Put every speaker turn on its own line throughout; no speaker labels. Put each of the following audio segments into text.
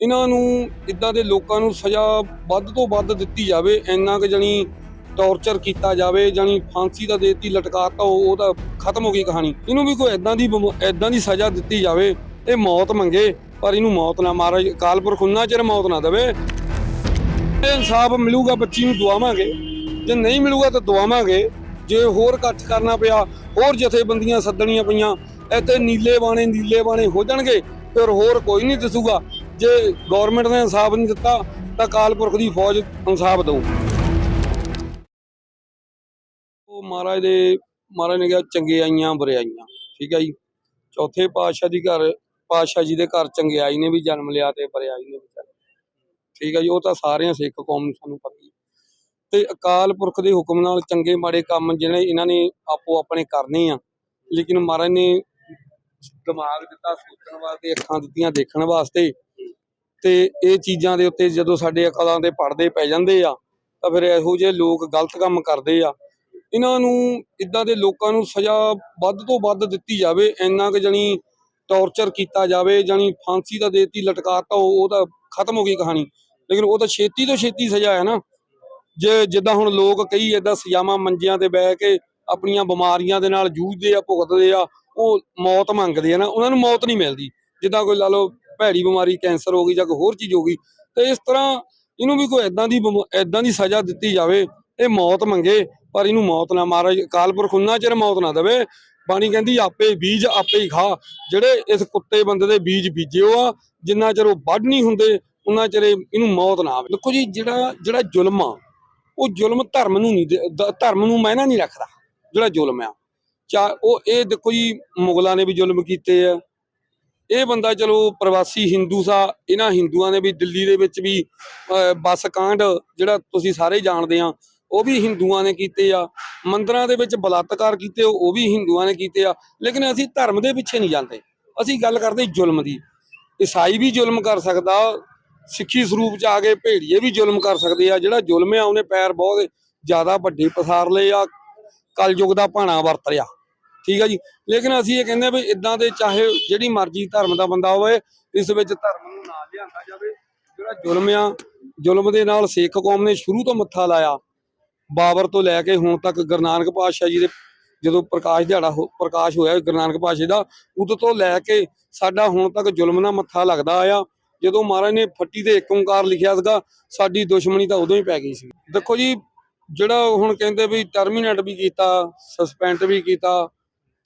ਇਹਨਾਂ ਨੂੰ ਇਦਾਂ ਦੇ ਲੋਕਾਂ ਨੂੰ ਸਜ਼ਾ ਵੱਧ ਤੋਂ ਵੱਧ ਦਿੱਤੀ ਜਾਵੇ, ਇੰਨਾ ਕਿ ਜਣੀ ਟੌਰਚਰ ਕੀਤਾ ਜਾਵੇ, ਜਣੀ ਫਾਂਸੀ ਦਾ ਦੇਤੀ ਲਟਕਾਤਾ ਉਹ, ਉਹਦਾ ਖਤਮ ਹੋ ਗਈ ਕਹਾਣੀ। ਇਹਨੂੰ ਵੀ ਕੋਈ ਇਦਾਂ ਦੀ ਇਦਾਂ ਦੀ ਸਜ਼ਾ ਦਿੱਤੀ ਜਾਵੇ, ਇਹ ਮੌਤ ਮੰਗੇ, ਪਰ ਇਹਨੂੰ ਮੌਤ ਨਾ ਮਾਰੇ ਕਾਲਪੁਰਖ ਉਨਾ ਚਿਰ ਮੌਤ ਨਾ ਦੇਵੇ। ਇਨਸਾਫ ਮਿਲੂਗਾ, ਬੱਚੀ ਨੂੰ ਦਵਾਵਾਂਗੇ ਜੇ ਨਹੀਂ ਮਿਲੂਗਾ ਤਾਂ ਦਵਾਵਾਂਗੇ ਜੇ ਹੋਰ ਇਕੱਠ ਕਰਨਾ ਪਿਆ, ਹੋਰ ਜਥੇਬੰਦੀਆਂ ਸੱਦਣੀਆਂ ਪਈਆਂ, ਇੱਥੇ ਨੀਲੇ ਬਾਣੇ ਨੀਲੇ ਬਾਣੇ ਹੋ ਜਾਣਗੇ, ਫਿਰ ਹੋਰ ਕੋਈ ਨਹੀਂ ਦਿਸੂਗਾ। ਜੇ ਗਵਰਨਮੈਂਟ ਨੇ ਇਨਸਾਫ ਨਹੀਂ ਦਿੱਤਾ, ਤਾਂ ਕਾਲਪੁਰਖ ਦੀ ਫੌਜ ਇਨਸਾਫ ਦਊ। ਉਹ ਮਹਾਰਾਜ ਦੇ, ਮਹਾਰਾਜ ਨੇ ਕਿਹਾ, ਚੰਗੇ ਆਈਆਂ ਬੁਰਿਆਈਆਂ ਠੀਕ ਹੈ ਜੀ। ਚੌਥੇ ਪਾਤਸ਼ਾਹ ਦੀ ਘਰ, ਪਾਤਸ਼ਾਹ ਜੀ ਦੇ ਘਰ ਚੰਗਿਆਈ ਨੇ ਵੀ, ਜਨਮ ਲਿਆ ਤੇ ਬੁਰਿਆਈ ਨੇ ਵੀ ਜਨਮ ਠੀਕ ਹੈ ਜੀ, ਉਹ ਤਾਂ ਸਾਰਿਆਂ ਸਿੱਖ ਕੌਮ ਨੂੰ ਸਾਨੂੰ ਪਤਾ ਹੀ। ਤੇ ਅਕਾਲ ਪੁਰਖ ਦੇ ਹੁਕਮ ਨਾਲ ਚੰਗੇ, ਮਾੜੇ ਕੰਮ ਜਿਹੜੇ ਇਹਨਾਂ ਨੇ ਆਪੋ ਆਪਣੇ ਕਰਨੇ ਆ। ਲੇਕਿਨ ਮਹਾਰਾਜ ਨੇ ਦਿਮਾਗ ਦਿੱਤਾ ਸੋਚਣ ਵਾਸਤੇ, ਅੱਖਾਂ ਦਿੱਤੀਆਂ ਦੇਖਣ ਵਾਸਤੇ। ਤੇ ਇਹ ਚੀਜ਼ਾਂ ਦੇ ਉੱਤੇ ਜਦੋਂ ਸਾਡੇ ਅਕਲਾਂ ਦੇ ਪੜਦੇ ਪੈ ਜਾਂਦੇ ਆ, ਤਾਂ ਫਿਰ ਇਹੋ ਜਿਹੇ ਲੋਕ ਗਲਤ ਕੰਮ ਕਰਦੇ ਆ। ਇਹਨਾਂ ਨੂੰ ਇਦਾਂ ਦੇ ਲੋਕਾਂ ਨੂੰ ਸਜ਼ਾ ਵੱਧ ਤੋਂ ਵੱਧ ਦਿੱਤੀ ਜਾਵੇ, ਇੰਨਾ ਕਿ ਜਣੀ ਟੌਰਚਰ ਕੀਤਾ ਜਾਵੇ, ਜਣੀ ਫਾਂਸੀ ਦਾ ਦੇਤੀ ਲਟਕਾਤਾ ਉਹ ਤਾਂ ਖਤਮ ਹੋ ਗਈ ਕਹਾਣੀ। ਲੇਕਿਨ ਉਹ ਤਾਂ ਛੇਤੀ ਤੋਂ ਛੇਤੀ ਸਜ਼ਾ ਹੈ ਨਾ। ਜੇ ਜਿੱਦਾਂ ਹੁਣ ਲੋਕ ਕਈ ਏਦਾਂ ਸਜ਼ਾਵਾਂ ਮੰਜਿਆਂ ਤੇ ਬਹਿ ਕੇ ਆਪਣੀਆਂ ਬਿਮਾਰੀਆਂ ਦੇ ਨਾਲ ਜੂਝਦੇ ਆ, ਭੁਗਤਦੇ ਆ, ਉਹ ਮੌਤ ਮੰਗਦੇ ਆ ਨਾ, ਉਹਨਾਂ ਨੂੰ ਮੌਤ ਨਹੀਂ ਮਿਲਦੀ। ਜਿੱਦਾਂ ਕੋਈ ਲਾ ਲਓ ਭੈੜੀ ਬਿਮਾਰੀ, ਕੈਂਸਰ ਹੋ ਗਈ ਜਾਂ ਕੋਈ ਹੋਰ ਚੀਜ਼ ਹੋ ਗਈ, ਤੇ ਇਸ ਤਰ੍ਹਾਂ ਇਹਨੂੰ ਵੀ ਕੋਈ ਐਦਾਂ ਦੀ ਐਦਾਂ ਦੀ ਸਜ਼ਾ ਦਿੱਤੀ ਜਾਵੇ, ਇਹ ਮੌਤ ਮੰਗੇ, ਪਰ ਇਹਨੂੰ ਮੌਤ ਨਾ ਮਾਰੇ ਕਾਲਪੁਰਖ ਉਨਾ ਚਿਰ ਮੌਤ ਨਾ ਦੇਵੇ, ਬਾਣੀ ਕਹਿੰਦੀ ਆਪੇ ਬੀਜ ਆਪੇ ਹੀ ਖਾ, ਜਿਹੜੇ ਇਸ ਕੁੱਤੇ ਬੰਦੇ ਦੇ ਬੀਜ ਬੀਜਿਓ ਆ ਜਿੰਨਾ ਚਿਰ ਉਹ ਵੱਢ ਨਹੀਂ ਹੁੰਦੇ ਉਹਨਾਂ ਚਿਰ ਇਹਨੂੰ ਮੌਤ ਨਾ ਆਵੇ। ਦੇਖੋ ਜੀ, ਜਿਹੜਾ ਜਿਹੜਾ ਜ਼ੁਲਮ ਆ, ਉਹ ਜ਼ੁਲਮ ਧਰਮ ਨੂੰ ਨਹੀਂ ਦੇ- ਧਰਮ ਨੂੰ ਮੈਨਾ ਨਹੀਂ ਰੱਖਦਾ, ਜਿਹੜਾ ਜ਼ੁਲਮ ਆ। ਚਾ, ਉਹ ਇਹ ਦੇਖੋ ਜੀ, ਮੁਗਲਾਂ ਨੇ ਵੀ ਜ਼ੁਲਮ ਕੀਤੇ ਆ ਇਹ ਬੰਦਾ ਚਲੋ ਪ੍ਰਵਾਸੀ ਹਿੰਦੂ ਸਾ ਇਹਨਾਂ ਹਿੰਦੂਆਂ ਨੇ ਵੀ ਦਿੱਲੀ ਦੇ ਵਿੱਚ ਵੀ ਅਹ, ਬੱਸ ਕਾਂਡ ਜਿਹੜਾ ਤੁਸੀਂ ਸਾਰੇ ਜਾਣਦੇ ਆ ਉਹ ਵੀ ਹਿੰਦੂਆਂ ਨੇ ਕੀਤੇ ਆ। ਮੰਦਰਾਂ ਦੇ ਵਿੱਚ ਬਲਾਤਕਾਰ ਕੀਤੇ ਉਹ ਵੀ ਹਿੰਦੂਆਂ ਨੇ ਕੀਤੇ ਆ। ਲੇਕਿਨ ਅਸੀਂ ਧਰਮ ਦੇ ਪਿੱਛੇ ਨਹੀਂ ਜਾਂਦੇ। ਅਸੀਂ ਗੱਲ ਕਰਦੇ ਜ਼ੁਲਮ ਦੀ। ਈਸਾਈ ਵੀ ਜ਼ੁਲਮ ਕਰ ਸਕਦਾ ਸਿੱਖੀ ਸਰੂਪ ਚ ਆ ਕੇ ਭੇੜੀਏ ਵੀ ਜ਼ੁਲਮ ਕਰ ਸਕਦੇ ਆ। ਜਿਹੜਾ ਜ਼ੁਲਮ ਆ ਉਹਨੇ ਪੈਰ ਬਹੁਤ ਜ਼ਿਆਦਾ ਵੱਡੇ ਪਸਾਰ ਲਏ ਆ ਕਲਯੁਗ ਦਾ ਭਾਣਾ ਵਰਤ ਰਿਹਾ ਠੀਕ ਹੈ ਜੀ। ਲੇਕਿਨ ਅਸੀਂ ਇਹ ਕਹਿੰਦੇ ਆ ਵੀ ਇਦਾਂ ਦੇ ਚਾਹੇ ਜਿਹੜੀ ਮਰਜ਼ੀ ਧਰਮ ਦਾ ਬੰਦਾ ਹੋਵੇ, ਇਸ ਵਿੱਚ ਧਰਮ ਨੂੰ ਨਾ ਲਿਆਂਦਾ ਜਾਵੇ। ਜਿਹੜਾ ਜ਼ੁਲਮ ਆ, ਜ਼ੁਲਮ ਦੇ ਨਾਲ ਸਿੱਖ ਕੌਮ ਨੇ ਸ਼ੁਰੂ ਤੋਂ ਮੱਥਾ ਲਾਇਆ। ਬਾਬਰ ਤੋਂ ਲੈ ਕੇ ਹੁਣ ਤੱਕ ਗੁਰੂ ਨਾਨਕ ਪਾਤਸ਼ਾਹ ਜੀ ਦੇ ਜਦੋਂ ਪ੍ਰਕਾਸ਼ ਦਿਹਾੜਾ ਹੋ- ਪ੍ਰਕਾਸ਼ ਹੋਇਆ ਗੁਰੂ ਨਾਨਕ ਪਾਤਸ਼ਾਹ ਦਾ, ਉਦੋਂ ਤੋਂ ਲੈ ਕੇ ਸਾਡਾ ਹੁਣ ਤੱਕ ਜ਼ੁਲਮ ਨਾਲ ਮੱਥਾ ਲੱਗਦਾ ਆਇਆ। ਜਦੋਂ ਮਹਾਰਾਜ ਨੇ ਫੱਟੀ ਤੇ ਇੱਕ ਓੰਕਾਰ ਲਿਖਿਆ ਸੀਗਾ, ਸਾਡੀ ਦੁਸ਼ਮਣੀ ਤਾਂ ਉਦੋਂ ਹੀ ਪੈ ਗਈ ਸੀ। ਦੇਖੋ ਜੀ, ਜਿਹੜਾ ਹੁਣ ਕਹਿੰਦੇ ਵੀ ਟਰਮੀਨੇਟ ਵੀ ਕੀਤਾ ਸਸਪੈਂਡ ਵੀ ਕੀਤਾ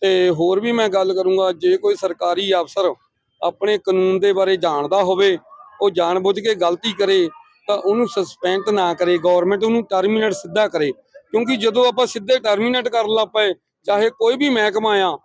ਤੇ ਹੋਰ ਵੀ ਮੈਂ ਗੱਲ ਕਰੂੰਗਾ, ਜੇ ਕੋਈ ਸਰਕਾਰੀ ਅਫਸਰ ਆਪਣੇ ਕਾਨੂੰਨ ਦੇ ਬਾਰੇ ਜਾਣਦਾ ਹੋਵੇ, ਉਹ ਜਾਣਬੁੱਝ ਕੇ ਗਲਤੀ ਕਰੇ, ਤਾਂ ਉਹਨੂੰ ਸਸਪੈਂਡ ਨਾ ਕਰੇ ਗਵਰਨਮੈਂਟ ਉਹਨੂੰ ਟਰਮੀਨੇਟ ਸਿੱਧਾ ਕਰੇ। ਕਿਉਂਕਿ ਜਦੋਂ ਆਪਾਂ ਸਿੱਧੇ ਟਰਮੀਨੇਟ ਕਰਨ ਲੱਗ ਪਏ, ਚਾਹੇ ਕੋਈ ਵੀ ਮਹਿਕਮਾ ਆ,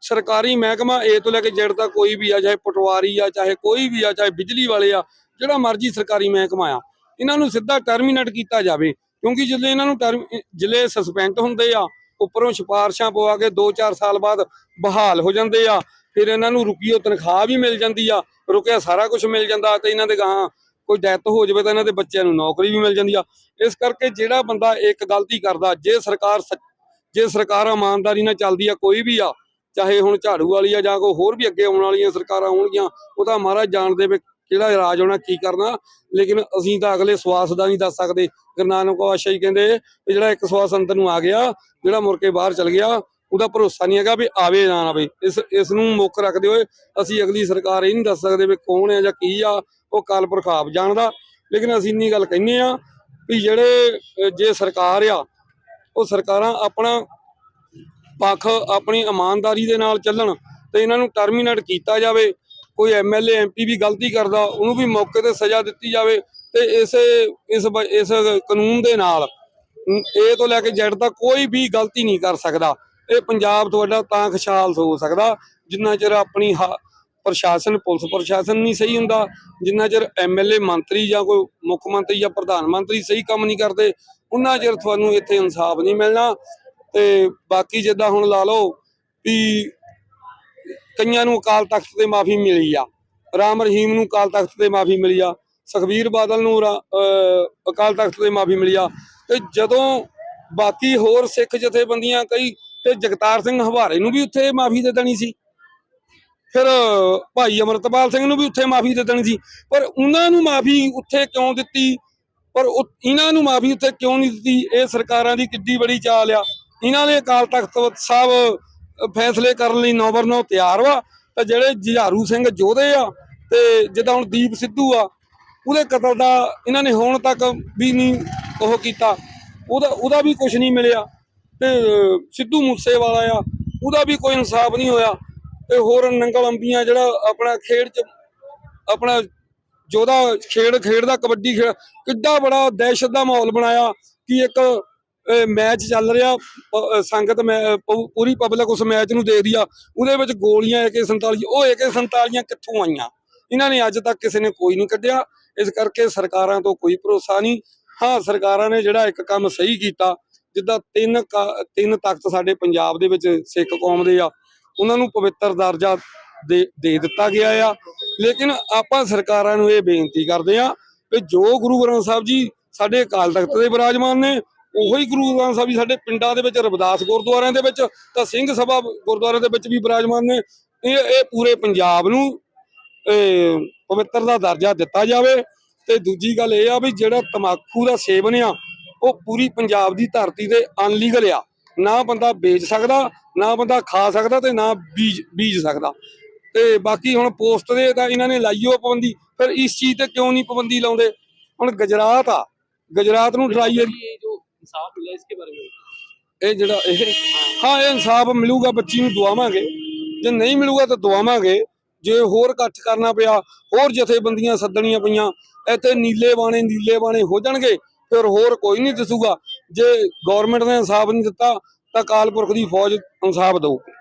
ਸਰਕਾਰੀ ਮਹਿਕਮਾ ਏ ਤੋਂ ਲੈ ਕੇ ਜ਼ੈਡ ਤੱਕ ਕੋਈ ਵੀ ਆ, ਚਾਹੇ ਪਟਵਾਰੀ ਆ, ਚਾਹੇ ਕੋਈ ਵੀ ਆ, ਚਾਹੇ ਬਿਜਲੀ ਵਾਲੇ ਆ, ਜਿਹੜਾ ਮਰਜ਼ੀ ਸਰਕਾਰੀ ਮਹਿਕਮਾ ਆ, ਇਹਨਾਂ ਨੂੰ ਸਿੱਧਾ ਟਰਮੀਨੇਟ ਕੀਤਾ ਜਾਵੇ। ਕਿਉਂਕਿ ਜਦੋਂ ਇਹਨਾਂ ਨੂੰ ਟਰਮ ਜ਼ਿਲ੍ਹੇ ਸਸਪੈਂਡ ਹੁੰਦੇ ਆ ਉੱਪਰੋਂ ਸਿਫਾਰਸ਼ਾਂ ਪਵਾ ਕੇ 2-4 ਸਾਲ ਬਾਅਦ ਬਹਾਲ ਹੋ ਜਾਂਦੇ ਆ, ਫਿਰ ਇਹਨਾਂ ਨੂੰ ਰੁਕੀਓ ਤਨਖਾਹ ਵੀ ਮਿਲ ਜਾਂਦੀ ਆ ਰੁਕਿਆ ਸਾਰਾ ਕੁਝ ਮਿਲ ਜਾਂਦਾ ਤੇ ਇਹਨਾਂ ਦੇ ਗਾਂ ਕੋਈ ਡੈਥ ਹੋ ਜਾਵੇ ਤਾਂ ਇਹਨਾਂ ਦੇ ਬੱਚਿਆਂ ਨੂੰ ਨੌਕਰੀ ਵੀ ਮਿਲ ਜਾਂਦੀ ਆ। ਇਸ ਕਰਕੇ ਜਿਹੜਾ ਬੰਦਾ ਇੱਕ ਗਲਤੀ ਕਰਦਾ, ਜੇ ਸਰਕਾਰ ਸੱਚ- ਜੇ ਸਰਕਾਰ ਇਮਾਨਦਾਰੀ ਨਾਲ ਚੱਲਦੀ ਆ, ਕੋਈ ਵੀ ਆ, ਚਾਹੇ ਹੁਣ ਝਾੜੂ ਵਾਲੀ ਆ ਜਾਂ ਕੋਈ ਹੋਰ ਵੀ ਅੱਗੇ ਆਉਣ ਵਾਲੀਆਂ ਸਰਕਾਰਾਂ ਹੋਣਗੀਆਂ ਉਹ ਤਾਂ ਮਹਾਰਾਜ ਜਾਣਦੇ ਵੀ ਕਿਹੜਾ ਰਾਜ ਹੋਣਾ ਕੀ ਕਰਨਾ, ਲੇਕਿਨ ਅਸੀਂ ਤਾਂ ਅਗਲੇ ਸਵਾਸ ਦਾ ਨਹੀਂ ਦੱਸ ਸਕਦੇ। ਗੁਰੂ ਨਾਨਕ ਪਾਤਸ਼ਾਹ ਜੀ ਕਹਿੰਦੇ ਵੀ ਜਿਹੜਾ ਇੱਕ ਸਵਾਸ ਅੰਦਰ ਨੂੰ ਆ ਗਿਆ, ਜਿਹੜਾ ਮੁੜ ਕੇ ਬਾਹਰ ਚਲ ਗਿਆ, ਉਹਦਾ ਭਰੋਸਾ ਨਹੀਂ ਹੈਗਾ ਵੀ ਆਵੇ ਨਾ ਆਵੇ। ਇਸ ਇਸ ਨੂੰ ਮੁੱਖ ਰੱਖਦੇ ਹੋਏ ਅਸੀਂ ਅਗਲੀ ਸਰਕਾਰ ਇਹ ਨਹੀਂ ਦੱਸ ਸਕਦੇ ਵੀ ਕੌਣ ਹੈ ਜਾਂ ਕੀ ਆ, ਉਹ ਕਾਲਪੁਰਖ ਆਪ ਜਾਣਦਾ। ਲੇਕਿਨ ਅਸੀਂ ਇੰਨੀ ਗੱਲ ਕਹਿੰਦੇ ਆ ਵੀ ਜਿਹੜੇ ਜੇ ਸਰਕਾਰ ਆ, ਉਹ ਸਰਕਾਰਾਂ ਆਪਣਾ ਪੱਖ, ਆਪਣੀ ਇਮਾਨਦਾਰੀ ਦੇ ਨਾਲ ਚੱਲਣ ਤੇ ਇਹਨਾਂ ਨੂੰ ਟਰਮੀਨੇਟ ਕੀਤਾ ਜਾਵੇ। ਕੋਈ ਐਮਐਲਏ ਐਮਪੀ ਵੀ ਗਲਤੀ ਕਰਦਾ, ਉਹਨੂੰ ਵੀ ਮੌਕੇ ਤੇ ਸਜ਼ਾ ਦਿੱਤੀ ਜਾਵੇ ਤੇ ਇਸੇ, ਇਸ ਇਸ ਕਾਨੂੰਨ ਦੇ ਨਾਲ ਇਹ ਤੋਂ ਲੈ ਕੇ ਜ਼ੈਡ ਤੱਕ ਕੋਈ ਵੀ ਗਲਤੀ ਨਹੀਂ ਕਰ ਸਕਦਾ। ਇਹ ਪੰਜਾਬ ਤੁਹਾਡਾ ਤਾਂ ਖੁਸ਼ਹਾਲ ਹੋ ਸਕਦਾ, ਜਿੰਨਾ ਚਿਰ ਆਪਣੀ ਹਾ- ਪ੍ਰਸ਼ਾਸਨ, ਪੁਲਿਸ ਪ੍ਰਸ਼ਾਸਨ ਨਹੀਂ ਸਹੀ ਹੁੰਦਾ, ਜਿੰਨਾ ਚਿਰ ਐਮਐਲਏ ਮੰਤਰੀ ਜਾਂ ਕੋਈ ਮੁੱਖ ਮੰਤਰੀ ਜਾਂ ਪ੍ਰਧਾਨ ਮੰਤਰੀ ਸਹੀ ਕੰਮ ਨਹੀਂ ਕਰਦੇ, ਉਹਨਾਂ ਚਿਰ ਤੁਹਾਨੂੰ ਇੱਥੇ ਇਨਸਾਫ ਨਹੀਂ ਮਿਲਣਾ। ਤੇ ਬਾਕੀ ਜਿੱਦਾਂ ਹੁਣ ਲਾ ਲਓ ਵੀ ਕਈਆਂ ਨੂੰ ਅਕਾਲ ਤਖਤ ਤੇ ਮਾਫੀ ਮਿਲੀ ਆ। ਰਾਮ ਰਹੀਮ ਨੂੰ ਅਕਾਲ ਤਖਤ ਤੇ ਮਾਫੀ ਮਿਲੀ ਆ। ਸੁਖਬੀਰ ਬਾਦਲ ਨੂੰ ਅਕਾਲ ਤਖਤ ਤੇ ਮਾਫੀ ਮਿਲੀ ਆ। ਤੇ ਜਦੋਂ ਬਾਕੀ ਹੋਰ ਸਿੱਖ ਜਥੇਬੰਦੀਆਂ ਕਈ, ਤੇ ਜਗਤਾਰ ਸਿੰਘ ਹਵਾਰੇ ਨੂੰ ਵੀ ਉੱਥੇ ਮਾਫੀ ਦੇ ਦੇਣੀ ਸੀ। ਫਿਰ ਭਾਈ ਅਮਰਤਪਾਲ ਸਿੰਘ ਨੂੰ ਵੀ ਉੱਥੇ ਮਾਫੀ ਦੇ ਦੇਣੀ ਸੀ। ਪਰ ਉਹਨਾਂ ਨੂੰ ਮਾਫੀ ਉੱਥੇ ਕਿਉਂ ਦਿੱਤੀ? ਪਰ ਇਹਨਾਂ ਨੂੰ ਮਾਫੀ ਉੱਥੇ ਕਿਉਂ ਨਹੀਂ ਦਿੱਤੀ? ਇਹ ਸਰਕਾਰਾਂ ਦੀ ਕਿੱਡੀ ਬੜੀ ਚਾਲ ਆ। ਇਹਨਾਂ ਨੇ ਅਕਾਲ ਤਖਤ ਸਾਹਿਬ ਫੈਸਲੇ ਕਰਨ ਲਈ ਨੌਬਰ ਨੌ ਤਿਆਰ ਵਾ ਤਾਂ ਜਿਹੜੇ ਜੁਝਾਰੂ ਸਿੰਘ ਜੋਧੇ ਆ ਤੇ ਜਿੱਦਾਂ ਹੁਣ ਦੀਪ ਸਿੱਧੂ ਆ ਉਹਦੇ ਕਤਲ ਦਾ ਇਹਨਾਂ ਨੇ ਹੁਣ ਤੱਕ ਵੀ ਨਹੀਂ ਉਹ ਕੀਤਾ। ਉਹਦਾ ਉਹਦਾ ਵੀ ਕੁਝ ਨਹੀਂ ਮਿਲਿਆ। ਤੇ ਅ, ਸਿੱਧੂ ਮੂਸੇਵਾਲਾ ਆ ਉਹਦਾ ਵੀ ਕੋਈ ਇਨਸਾਫ ਨਹੀਂ ਹੋਇਆ। ਤੇ ਹੋਰ ਨੰਗਲ ਅੰਬੀਆਂ ਜਿਹੜਾ ਆਪਣਾ ਖੇਡ ਚ ਆਪਣਾ ਜੋਦਾ ਖੇਡ ਖੇਡਦਾ ਕਬੱਡੀ ਖੇਡ ਕਿੱਡਾ ਬੜਾ ਦਹਿਸ਼ਤ ਦਾ ਮਾਹੌਲ ਬਣਾਇਆ ਕਿ ਇੱਕ ਮੈਚ ਚੱਲ ਰਿਹਾ ਸੰਗਤ ਮੈਂ- ਪੂਰੀ ਪਬਲਿਕ ਉਸ ਮੈਚ ਨੂੰ ਦੇਖਦੀ ਆ। ਉਹਦੇ ਵਿੱਚ ਗੋਲੀਆਂ AK47 ਉਹ AK47 ਕਿੱਥੋਂ ਆਈਆਂ? ਇਹਨਾਂ ਨੇ ਅੱਜ ਤੱਕ ਕਿਸੇ ਨੇ ਕੋਈ ਨਹੀਂ ਕੱਢਿਆ। ਇਸ ਕਰਕੇ ਸਰਕਾਰਾਂ ਤੋਂ ਕੋਈ ਭਰੋਸਾ ਨਹੀਂ। ਹਾਂ, ਸਰਕਾਰਾਂ ਨੇ ਜਿਹੜਾ ਇੱਕ ਕੰਮ ਸਹੀ ਕੀਤਾ, ਜਿੱਦਾਂ ਤਿੰਨ ਤਿੰਨ ਤਖਤ ਸਾਡੇ ਪੰਜਾਬ ਦੇ ਵਿੱਚ ਸਿੱਖ ਕੌਮ ਦੇ ਆ, ਉਹਨਾਂ ਨੂੰ ਪਵਿੱਤਰ ਦਰਜਾ ਦੇ ਦੇ ਦਿੱਤਾ ਗਿਆ ਆ। ਲੇਕਿਨ ਆਪਾਂ ਸਰਕਾਰਾਂ ਨੂੰ ਇਹ ਬੇਨਤੀ ਕਰਦੇ ਆ ਕਿ ਜੋ ਗੁਰੂ ਗ੍ਰੰਥ ਸਾਹਿਬ ਜੀ ਸਾਡੇ ਅਕਾਲ ਤਖਤ ਦੇ ਬਿਰਾਜਮਾਨ ਨੇ ਉਹੀ ਗੁਰੂ ਗ੍ਰੰਥ ਸਾਹਿਬ ਜੀ ਸਾਡੇ ਪਿੰਡਾਂ ਦੇ ਵਿੱਚ ਰਵਿਦਾਸ ਗੁਰਦੁਆਰਿਆਂ ਦੇ ਵਿੱਚ ਤਾਂ ਸਿੰਘ ਸਭਾ ਗੁਰਦੁਆਰਿਆਂ ਦੇ ਵਿੱਚ ਵੀ ਵਿਰਾਜਮਾਨ ਨੇ। ਇਹ ਇਹ ਪੂਰੇ ਪੰਜਾਬ ਨੂੰ ਇਹ ਪਵਿੱਤਰ ਦਾ ਦਰਜਾ ਦਿੱਤਾ ਜਾਵੇ। ਤੇ ਦੂਜੀ ਗੱਲ ਇਹ ਆ ਵੀ ਜਿਹੜਾ ਤਮਾਕੂ ਦਾ ਸੇਵਨ ਆ ਉਹ ਪੂਰੀ ਪੰਜਾਬ ਦੀ ਧਰਤੀ ਤੇ ਅਨਲੀਗਲ ਆ। ਨਾ ਬੰਦਾ ਵੇਚ ਸਕਦਾ ਨਾ ਬੰਦਾ ਖਾ ਸਕਦਾ ਤੇ ਨਾ ਬੀਜ ਬੀਜ ਸਕਦਾ। ਤੇ ਬਾਕੀ ਹੁਣ ਪੋਸਟ ਦੇ ਤਾਂ ਇਹਨਾਂ ਨੇ ਲਾਈਓ ਪਾਬੰਦੀ ਫਿਰ ਇਸ ਚੀਜ਼ ਤੇ ਕਿਉਂ ਨਹੀਂ ਪਾਬੰਦੀ ਲਾਉਂਦੇ? ਹੁਣ ਗੁਜਰਾਤ ਆ ਗੁਜਰਾਤ ਨੂੰ
ये जो इंसाफ मिला इसके बारे में
ਇਹ ਜਿਹੜਾ ਇਹ ਹਾਂ ਇਹ ਇਨਸਾਫ ਮਿਲੂਗਾ ਬੱਚੀ ਨੂੰ ਦਵਾਵਾਂਗੇ ਜੇ ਨਹੀਂ ਮਿਲੂਗਾ ਤਾਂ ਦਵਾਵਾਂਗੇ ਜੇ ਹੋਰ ਇਕੱਠ ਕਰਨਾ ਪਿਆ ਹੋਰ ਜਥੇਬੰਦੀਆਂ ਸੱਦਣੀਆਂ ਪਈਆਂ ਇੱਥੇ ਨੀਲੇ ਬਾਣੇ ਨੀਲੇ ਬਾਣੇ ਹੋ ਜਾਣਗੇ ਫਿਰ ਹੋਰ ਕੋਈ ਨਹੀਂ ਦਿਸੂਗਾ ਜੇ ਗਵਰਨਮੈਂਟ ਨੇ ਇਨਸਾਫ ਨਹੀਂ ਦਿੱਤਾ ਤਾਂ ਅਕਾਲ ਪੁਰਖ ਦੀ ਫੌਜ ਇਨਸਾਫ ਦਊ